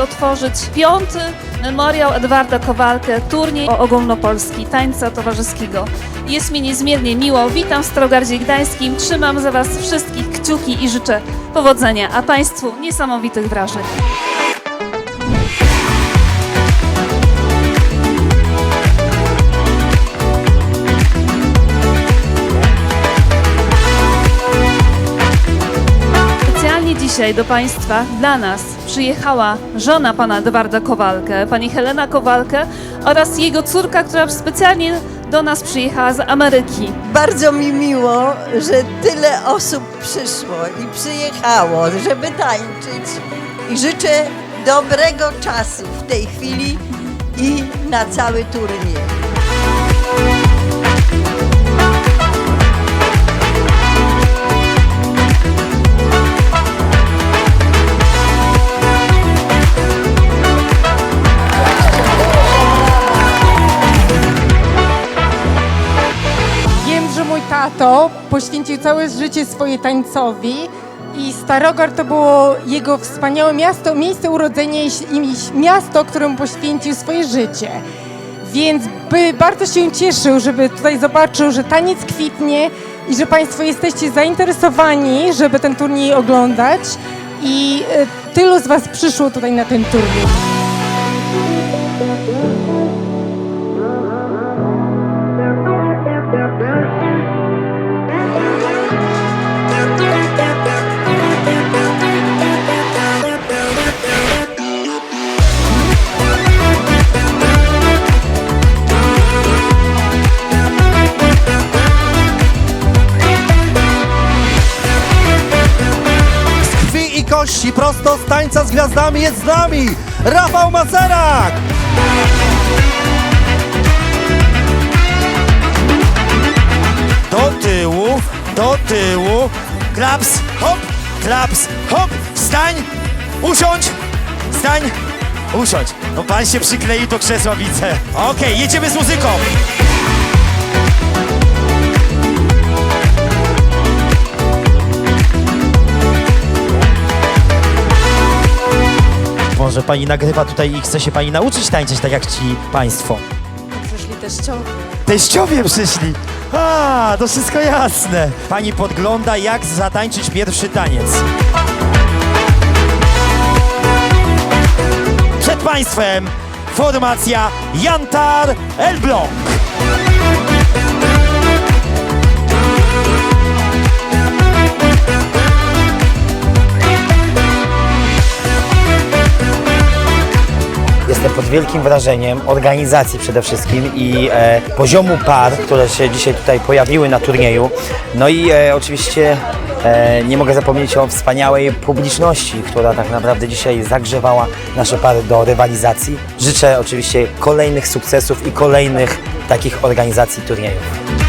otworzyć piąty memoriał Edwarda Kowalkę, turniej ogólnopolski tańca towarzyskiego. Jest mi niezmiernie miło. Witam w Starogardzie Gdańskim. Trzymam za Was wszystkich kciuki i życzę powodzenia, a Państwu niesamowitych wrażeń. Dzisiaj do Państwa, dla nas, przyjechała żona pana Edwarda Kowalkę, pani Helena Kowalkę oraz jego córka, która specjalnie do nas przyjechała z Ameryki. Bardzo mi miło, że tyle osób przyszło i przyjechało, żeby tańczyć. I życzę dobrego czasu w tej chwili i na cały turniej. Tato poświęcił całe życie swoje tańcowi i Starogard to było jego wspaniałe miasto, miejsce urodzenia i i miasto, któremu poświęcił swoje życie. Więc by bardzo się cieszył, żeby tutaj zobaczył, że taniec kwitnie i że Państwo jesteście zainteresowani, żeby ten turniej oglądać. I e, tylu z Was przyszło tutaj na ten turniej. Kości, prosto z tańca z gwiazdami jest z nami Rafał Macerak! Do tyłu, do tyłu, klaps, hop, klaps, hop, wstań, usiądź, wstań, usiądź. No pan się przykleił do krzesła, widzę. Okej, jedziemy z muzyką. Może pani nagrywa tutaj i chce się pani nauczyć tańczyć tak jak ci państwo. Przyszli teściowie. Teściowie przyszli. A, to wszystko jasne. Pani podgląda, jak zatańczyć pierwszy taniec. Przed państwem formacja Jantar Elbląg. Pod wielkim wrażeniem organizacji przede wszystkim i e, poziomu par, które się dzisiaj tutaj pojawiły na turnieju. No i e, oczywiście e, nie mogę zapomnieć o wspaniałej publiczności, która tak naprawdę dzisiaj zagrzewała nasze pary do rywalizacji. Życzę oczywiście kolejnych sukcesów i kolejnych takich organizacji turniejów.